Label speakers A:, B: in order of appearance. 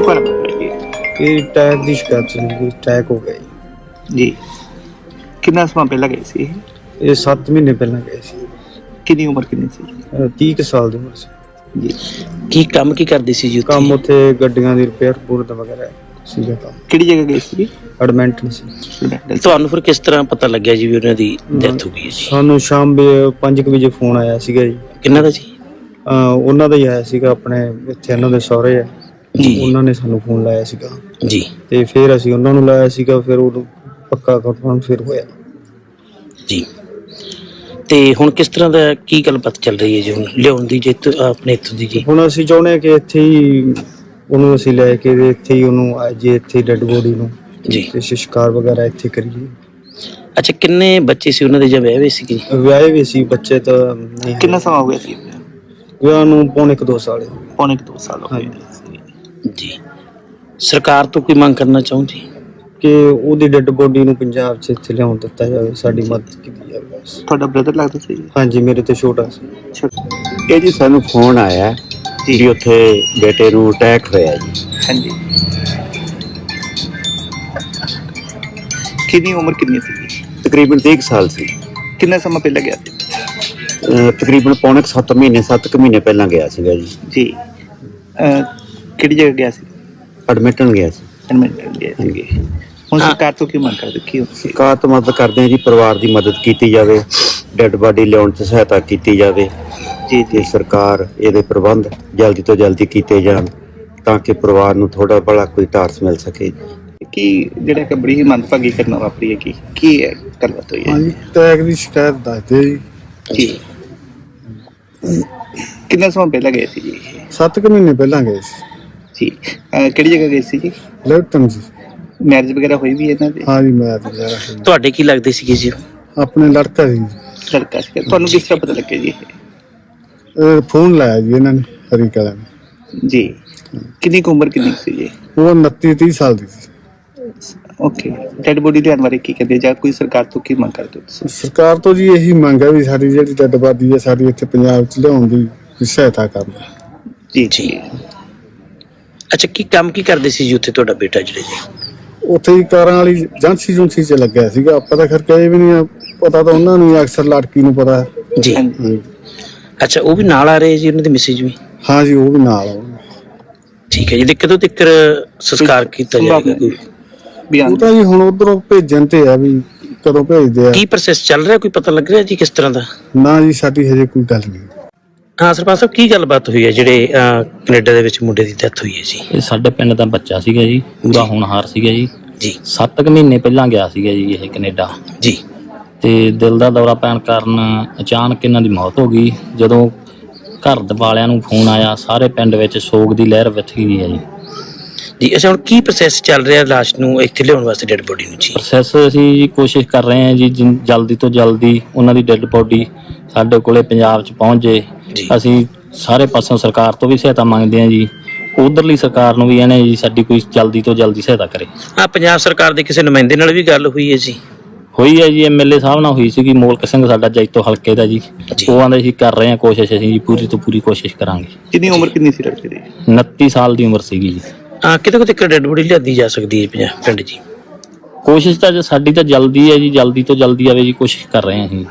A: ਕੀ ਪਰ ਜੀ
B: ਇਹ ਟੈਕ ਦੀ ਸ਼ਿਕਾਇਤ ਸੀ ਜੀ ਟੈਕ ਹੋ ਗਿਆ ਜੀ।
A: ਜੀ। ਕਿੰਨਾ ਸਮਾਂ ਪਹਿਲਾਂ ਗਏ ਸੀ ਇਹ?
B: ਇਹ 7 ਮਹੀਨੇ ਪਹਿਲਾਂ ਗਏ ਸੀ।
A: ਕਿੰਨੀ ਉਮਰ ਕਿੰਨੀ ਸੀ?
B: ਅਹ 30 ਕੁ ਸਾਲ ਦੀ ਉਮਰ ਸੀ।
A: ਜੀ।
C: ਕੀ ਕੰਮ ਕੀ ਕਰਦੇ ਸੀ ਜੀ ਉੱਥੇ?
B: ਕੰਮ ਉੱਥੇ ਗੱਡੀਆਂ ਦੀ ਰਿਪੇਅਰ ਪੂਰ ਵਗੈਰਾ ਸੀਗਾ ਕੰਮ।
A: ਕਿਹੜੀ ਜਗ੍ਹਾ ਗਏ ਸੀ?
B: ਐਡਮੈਂਟਨ ਸੀ।
C: ਤੁਹਾਨੂੰ ਫਿਰ ਕਿਸ ਤਰ੍ਹਾਂ ਪਤਾ ਲੱਗਿਆ ਜੀ ਵੀ ਉਹਨਾਂ ਦੀ ਡੈਥ ਹੋ ਗਈ ਹੈ ਜੀ?
B: ਸਾਨੂੰ ਸ਼ਾਮ ਵੇ 5 ਵਜੇ ਫੋਨ ਆਇਆ ਸੀਗਾ ਜੀ।
C: ਕਿੰਨਾ ਦਾ ਜੀ?
B: ਅਹ ਉਹਨਾਂ ਦਾ ਹੀ ਆਇਆ ਸੀਗਾ ਆਪਣੇ ਇੱਥੇ ਇਹਨਾਂ ਦੇ ਸਹੁਰੇ ਆ।
C: ਜੀ
B: ਉਹਨਾਂ ਨੇ ਸਾਨੂੰ ਫੋਨ ਲਾਇਆ ਸੀਗਾ।
C: ਜੀ।
B: ਤੇ ਫਿਰ ਅਸੀਂ ਉਹਨਾਂ ਨੂੰ ਲਾਇਆ ਸੀਗਾ ਫਿਰ ਉਹ ਪੱਕਾ ਕਨਫਰਮ ਫਿਰ ਹੋਇਆ।
C: ਜੀ। ਤੇ ਹੁਣ ਕਿਸ ਤਰ੍ਹਾਂ ਦਾ ਕੀ ਗੱਲਬਾਤ ਚੱਲ ਰਹੀ ਹੈ ਜੀ ਹੁਣ? ਲਿਆਉਣ ਦੀ ਜੇ ਇੱਥੋਂ- ਆਪਣੇ ਇੱਥੋਂ ਦੀ ਜੀ।
B: ਹੁਣ ਅਸੀਂ ਚਾਹੁੰਦੇ ਹਾਂ ਕਿ ਇੱਥੇ ਹੀ ਉਹਨੂੰ ਅਸੀਂ ਲੈ ਕੇ ਤੇ ਇੱਥੇ ਹੀ ਉਹਨੂੰ ਆ ਜੇ ਇੱਥੇ ਡੈੱਡ ਬੋਡੀ ਨੂੰ
C: ਜੀ।
B: ਤੇ ਸੰਸਕਾਰ ਵਗੈਰਾ ਇੱਥੇ ਕਰੀਏ।
C: ਅੱਛਾ ਕਿੰਨੇ ਬੱਚੇ ਸੀ ਉਹਨਾਂ ਦੇ? ਜਾਂ ਵਿਆਹ ਹੋਏ ਸੀ ਜੀ
B: ਵਿਆਹੇ ਵੀ ਸੀ ਬੱਚੇ ਤਾਂ ਨਹੀਂ
A: ਕਿੰਨਾ ਸਮਾਂ ਹੋ ਗਿਆ ਸੀ
B: ਵਿਆਹ ਨੂੰ? ਪੌਣੇ ਕੁ ਦੋ ਸਾਲ ਹੋਏ।
A: ਪੌਣੇ ਕੁ ਦੋ ਸਾਲ ਹੋ ਗਏ। ਸੀ
C: ਜੀ। ਸਰਕਾਰ ਤੋਂ ਕੋਈ ਮੰਗ ਕਰਨਾ ਚਾਹੁੰਦੀ?
B: ਕਿ ਉਹਦੀ ਡੈੱਡ ਬੋਡੀ ਨੂੰ ਪੰਜਾਬ 'ਚ ਇੱਥੇ ਲਿਆਉਣ ਦਿੱਤਾ ਜਾਵੇ ਸਾਡੀ ਮਦਦ ਕੀਤੀ ਜਾਵੇ ਬਸ।
A: ਤੁਹਾਡਾ ਬ੍ਰਦਰ ਲੱਗਦਾ ਸੀ?
B: ਹਾਂਜੀ ਮੇਰੇ ਤੇ ਛੋਟਾ ਸੀ।
A: ਛੋਟਾ।
D: ਇਹ ਜੀ ਸਾਨੂੰ ਫੋਨ ਆਇਆ
A: ਜੀ।
D: ਵੀ ਉੱਥੇ ਬੇਟੇ ਨੂੰ ਅਟੈਕ ਹੋਇਆ ਜੀ।
A: ਹਾਂਜੀ। ਕਿੰਨੀ ਉਮਰ ਕਿੰਨੀ ਸੀ?
D: ਤਕਰੀਬਨ 30 ਕੁ ਸਾਲ ਸੀ।
A: ਕਿੰਨਾ ਸਮਾਂ ਪਹਿਲਾਂ ਗਿਆ ਸੀ?
D: ਅਹ ਤਕਰੀਬਨ ਪੌਣੇ 7 ਮਹੀਨੇ 7 ਕੁ ਮਹੀਨੇ ਪਹਿਲਾਂ ਗਿਆ ਸੀਗਾ ਜੀ।
A: ਜੀ। ਅਹ, ਕਿਹੜੀ ਜਗ੍ਹਾ ਗਿਆ ਸੀ?
D: ਐਡਮਿਟਣ ਗਿਆ ਸੀ।
A: ਐਡਮਿਟ ਗਿਆ ਸੀ।
D: ਹਾਂਜੀ।
A: ਹੁਣ ਸਰਕਾਰ ਤੋਂ ਕੀ ਮੰਗ ਕਰਦੇ? ਕੀ ਹੋ
D: ਸਰਕਾਰ ਤੋਂ ਮਦਦ ਕਰਦੇ ਹਾਂ ਜੀ ਪਰਿਵਾਰ ਦੀ ਮਦਦ ਕੀਤੀ ਜਾਵੇ ਡੈੱਡ ਬਾਡੀ ਲਿਆਉਣ 'ਚ ਸਹਾਇਤਾ ਕੀਤੀ ਜਾਵੇ।
A: ਜੀ
D: ਤੇ ਸਰਕਾਰ ਇਹਦੇ ਪ੍ਰਬੰਧ ਜਲਦੀ ਤੋਂ ਜਲਦੀ ਕੀਤੇ ਜਾਣ ਤਾਂ ਕਿ ਪਰਿਵਾਰ ਨੂੰ ਥੋੜਾ ਬੜਾ ਕੋਈ ਟਾਰਸ ਮਿਲ ਸਕੇ।
A: ਕੀ ਜਿਹੜਾ ਕਿ ਬੜੀ ਹੀ ਮੰਦਭਾਗੀ ਘਟਨਾ ਵਾਪਰੀ ਹੈ ਕੀ ਕੀ ਹੈ ਗੱਲਬਾਤ ਹੋਈ ਹੈ?
B: ਹਾਂਜੀ ਟੈਗ ਦੀ ਸ਼ਿਕਾਇਤ ਦੱਸਦੇ ਜੀ।
A: ਜੀ। ਕਿੰਨਾ ਸਮਾਂ ਪਹਿਲਾਂ ਗਏ ਸੀ ਜੀ
B: 7 ਕੁ ਮਹੀਨੇ ਪਹਿਲਾਂ ਗਏ ਸੀ।
A: ਜੀ ਅਹ, ਕਿਹੜੀ ਜਗ੍ਹਾ ਗਏ ਸੀ ਜੀ?
B: ਲੈਫਟਨ ਜੀ।
A: ਮੈਰਿਜ ਵਗੈਰਾ ਹੋਈ ਵੀ ਹੈ ਇਹਨਾਂ ਦੀ?
B: ਹਾਂਜੀ ਮੈਂ ਤੇ ਜਰਾ ਸੀ।
C: ਤੁਹਾਡੇ ਕੀ ਲੱਗਦੇ ਸੀ ਜੀ?
B: ਆਪਣੇ ਲੜਕਾ ਸੀ ਜੀ।
A: ਲੜਕਾ ਸੀ। ਤੁਹਾਨੂੰ ਕਿਸ ਤਰ੍ਹਾਂ ਪਤਾ ਲੱਗਿਆ ਜੀ ਇਹ?
B: ਇਹ ਫੋਨ ਲਾਇਆ ਜੀ ਇਹਨਾਂ ਨੇ ਹਰੀ ਕਲਾ ਨੇ।
A: ਜੀ। ਕਿੰਨੀ ਕੁ ਉਮਰ ਕਿੰਨੀ ਸੀ ਜੀ?
B: ਉਹ 29 30 ਸਾਲ ਦੀ ਸੀ।
A: ਓਕੇ ਡੈਡ ਬੋਡੀ ਲਿਆਉਣ ਬਾਰੇ ਕੀ ਕਹਿੰਦੇ ਜਾਂ ਕੋਈ ਸਰਕਾਰ ਤੋਂ ਕੀ ਮੰਗ ਕਰਦੇ ਹੋ ਤੁਸੀਂ?
B: ਸਰਕਾਰ ਤੋਂ ਜੀ ਇਹੀ ਮੰਗ ਹੈ ਵੀ ਸਾਡੀ ਜਿਹੜੀ ਡੈੱਡ ਬਾਡੀ ਹੈ ਸਾਡੀ ਇੱਥੇ ਪੰਜਾਬ 'ਚ ਲਿਆਉਣ ਦੀ ਵੀ ਸਹਾਇਤਾ ਕਰਨ।
A: ਜੀ।
C: ਜੀ। ਅੱਛਾ ਕੀ ਕੰਮ ਕੀ ਕਰਦੇ ਸੀ ਜੀ ਉੱਥੇ ਤੁਹਾਡਾ ਬੇਟਾ ਜਿਹੜੇ ਜੀ?
B: ਉੱਥੇ ਹੀ ਕਾਰਾਂ ਵਾਲੀ ਏਜੰਸੀ ਜੁੰਸੀ 'ਚ ਲੱਗਿਆ ਸੀਗਾ। ਆਪਾਂ ਤਾਂ ਖਰ ਕਹੇ ਵੀ ਨਹੀਂ ਆ, ਪਤਾ ਤਾਂ ਉਹਨਾਂ ਨੂੰ ਹੀ ਅਕਸਰ ਲੜਕੀ ਨੂੰ ਪਤਾ।
C: ਜੀ।
A: ਹਾਂਜੀ।
C: ਅੱਛਾ ਉਹ ਵੀ ਨਾਲ ਆ ਰਹੇ ਜੀ ਉਹਨਾਂ ਦੇ ਮੈਸੇਜ ਵੀ?
B: ਹਾਂ ਜੀ ਉਹ ਵੀ ਨਾਲ ਆਉਣਗੇ
C: ਠੀਕ ਹੈ ਜੀ ਤੇ ਕਦੋਂ ਤੱਕ ਸੰਸਕਾਰ ਕੀਤਾ ਜਾਏਗਾ? ਕੋਈ
B: ਉਹ ਤਾਂ ਜੀ ਹੁਣ ਉਧਰੋਂ ਭੇਜਣ ਤੇ ਆ ਵੀ ਕਦੋਂ ਭੇਜਦੇ ਆ।
C: ਕੀ ਪ੍ਰੋਸੈਸ ਚੱਲ ਰਿਹਾ? ਕੋਈ ਪਤਾ ਲੱਗ ਰਿਹਾ ਜੀ ਕਿਸ ਤਰ੍ਹਾਂ ਦਾ?
B: ਨਾ ਜੀ ਸਾਡੀ ਹਜੇ ਕੋਈ ਗੱਲ ਨਹੀਂ।
C: ਹਾਂ ਸਰਪੰਚ ਸਾਹਿਬ ਕੀ ਗੱਲਬਾਤ ਹੋਈ ਹੈ ਜਿਹੜੇ ਅਹ, ਕੈਨੇਡਾ ਦੇ ਵਿੱਚ ਮੁੰਡੇ ਦੀ ਡੈਥ ਹੋਈ ਹੈ ਜੀ?
E: ਇਹ ਸਾਡੇ ਪਿੰਡ ਦਾ ਬੱਚਾ ਸੀਗਾ ਜੀ ਪੂਰਾ ਹੋਣਹਾਰ ਸੀਗਾ ਜੀ।
C: ਜੀ।
E: 7 ਕੁ ਮਹੀਨੇ ਪਹਿਲਾਂ ਗਿਆ ਸੀਗਾ ਜੀ ਇਹ ਕੈਨੇਡਾ।
C: ਜੀ।
E: ਤੇ ਦਿਲ ਦਾ ਦੌਰਾ ਪੈਣ ਕਾਰਨ ਅਚਾਨਕ ਇਹਨਾਂ ਦੀ ਮੌਤ ਹੋ ਗਈ। ਜਦੋਂ ਘਰ ਦੇ ਵਾਲਿਆਂ ਨੂੰ ਫੋਨ ਆਇਆ ਸਾਰੇ ਪਿੰਡ ਵਿੱਚ ਸੋਗ ਦੀ ਲਹਿਰ ਵਿੱਚ ਗਈ ਹੈ ਜੀ।
C: ਜੀ ਅੱਛਾ ਹੁਣ ਕੀ ਪ੍ਰੋਸੈਸ ਚੱਲ ਰਿਹਾ ਲਾਸ਼ ਨੂੰ ਇੱਥੇ ਲਿਆਉਣ ਵਾਸਤੇ ਡੈਡ ਬੋਡੀ ਨੂੰ ਜੀ?
E: ਪ੍ਰੋਸੈਸ ਅਸੀਂ ਜੀ ਕੋਸ਼ਿਸ਼ ਕਰ ਰਹੇ ਹਾਂ ਜੀ ਜਿਨ- ਜਲਦੀ ਤੋਂ ਜਲਦੀ ਉਹਨਾਂ ਦੀ ਡੈੱਡ ਬੋਡੀ ਸਾਡੇ ਕੋਲੇ ਪੰਜਾਬ 'ਚ ਪਹੁੰਚ ਜੇ
C: ਜੀ।
E: ਅਸੀਂ ਸਾਰੇ ਪਾਸੋਂ ਸਰਕਾਰ ਤੋਂ ਵੀ ਸਹਾਇਤਾ ਮੰਗਦੇ ਹਾਂ ਜੀ। ਉਧਰਲੀ ਸਰਕਾਰ ਨੂੰ ਵੀ ਇਹਨੇ ਜੀ ਸਾਡੀ ਕੋਈ ਜਲਦੀ ਤੋਂ ਜਲਦੀ ਸਹਾਇਤਾ ਕਰੇ।
C: ਆ ਪੰਜਾਬ ਸਰਕਾਰ ਦੇ ਕਿਸੇ ਨੁਮਾਇੰਦੇ ਨਾਲ ਵੀ ਗੱਲ ਹੋਈ ਹੈ ਜੀ?
E: ਹੋਈ ਹੈ ਜੀ ਐਮਐਲਏ ਸਾਹਿਬ ਨਾਲ ਹੋਈ ਸੀਗੀ ਮੋਲਕ ਸਿੰਘ ਸਾਡਾ ਜੈਤੋ ਹਲਕੇ ਦਾ ਜੀ।
C: ਜੀ।
E: ਉਹ ਆਂਦੇ ਸੀ ਕਰ ਰਹੇ ਹਾਂ ਕੋਸ਼ਿਸ਼ ਅਸੀਂ ਜੀ ਪੂਰੀ ਤੋਂ ਪੂਰੀ ਕੋਸ਼ਿਸ਼ ਕਰਾਂਗੇ।
A: ਕਿੰਨੀ ਉਮਰ ਕਿੰਨੀ ਸੀ ਲੜਕੇ ਦੀ?
E: 29 ਸਾਲ ਦੀ ਉਮਰ ਸੀਗੀ ਜੀ।
C: ਆ ਕਿਤੇ ਕਿਤੇ ਡੈਡ ਬੋਡੀ ਲਿਆਦੀ ਜਾ ਸਕਦੀ ਹੈ ਪੰਜਾਬ ਪਿੰਡ ਜੀ?
E: ਕੋਸ਼ਿਸ਼ ਤਾਂ ਜੀ ਸਾਡੀ ਤਾਂ ਜਲਦੀ ਹੈ ਜੀ, ਜਲਦੀ ਤੋਂ ਜਲਦੀ ਆਵੇ ਜੀ, ਕੋਸ਼ਿਸ਼ ਕਰ ਰਹੇ ਹਾਂ ਅਸੀਂ।